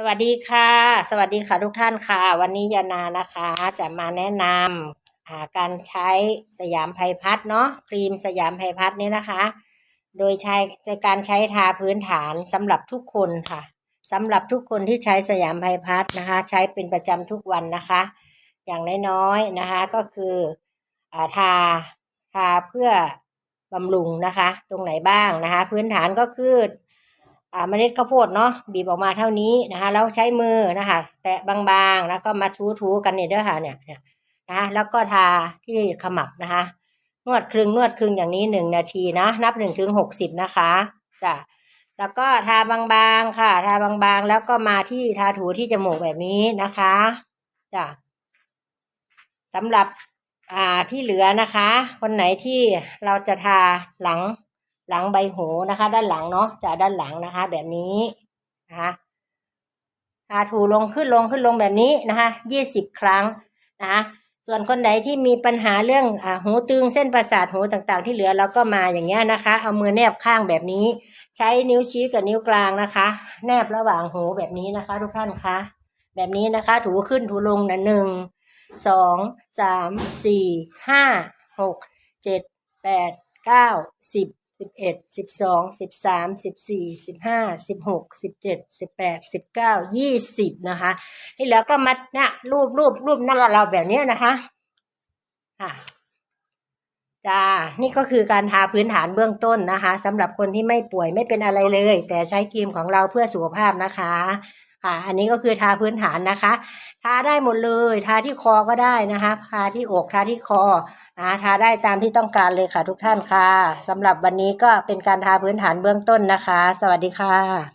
สวัสดีค่ะ สวัสดีค่ะทุกท่านค่ะ วันนี้ยานานะคะ จะมาแนะนำาการใช้สยามไพพัดเนาะครีมสยามไพพัดนี้นะคะ โดยใช้ในการใช้ทาพื้นฐานสำหรับทุกคนค่ะสำหรับทุกคนที่ใช้สยามไพพัดนะคะ ใช้เป็นประจำทุกวันนะคะ อย่างน้อยๆนะคะก็คืออทาทาเพื่อบำรุงนะคะ ตรงไหนบ้างนะคะ พื้นฐานก็คือ เมล็ดข้าวโพดเนาะบีบออกมาเท่านี้นะคะแล้วใช้มือนะคะแตะบางๆ แล้วก็มาทูๆกันเนี่ยเด้อค่ะเนี่ยเนี่ยนะคะแล้วก็ทาที่ขมับนะคะ นวดครึ่งนวดครึ่งอย่างนี้หนึ่งนาทีนะ นับหนึ่งถึงหกสิบนะคะจ้ะแล้วก็ทาบางๆค่ะ ทาบางๆ แล้วก็มาที่ทาถูที่จมูกแบบนี้นะคะจ้ะสำหรับอ่าที่เหลือนะคะ คนไหนที่เราจะทาหลัง หลังใบหูนะคะ ด้านหลังเนาะจะด้านหลังนะคะ แบบนี้นะคะทาถูลงขึ้นลงขึ้นลงแบบนี้นะคะยี่สิบครั้งนะคะส่วนคนไหนที่มีปัญหาเรื่องอหูตึงเส้นประสาทหูต่างๆ ที่เหลือเราก็มาอย่างเงี้ยนะคะ เอามือแนบข้างแบบนี้ ใช้นิ้วชี้กับนิ้วกลางนะคะ แนบระหว่างหูแบบนี้นะคะ ทุกท่านคะแบบนี้นะคะ ถูขึ้นถูลงนะหนึ่งสองสามสี่ห้าหกเจ็ดแปดเก้าสิบ สิบเอ็ดสิบสองสิบสามสิบสี่สิบห้าสิบหกสิบเจ็ดสิบแปดสิบเก้ายี่สิบนะคะที่เหลือก็มัดเนี่ยรูปรูปรูปหน้าเราแบบเนี้ยนะคะค่ะจ้านี่ก็คือการทาพื้นฐานเบื้องต้นนะคะสำหรับคนที่ไม่ป่วยไม่เป็นอะไรเลย แต่ใช้ครีมของเราเพื่อสุขภาพนะคะ ค่ะ อันนี้ก็คือทาพื้นฐานนะคะ ทาได้หมดเลย ทาที่คอก็ได้นะคะ ทาที่อก ทาที่คออ่าทาได้ตามที่ต้องการเลยค่ะทุกท่านค่ะสำหรับวันนี้ก็เป็นการทาพื้นฐานเบื้องต้นนะคะ สวัสดีค่ะ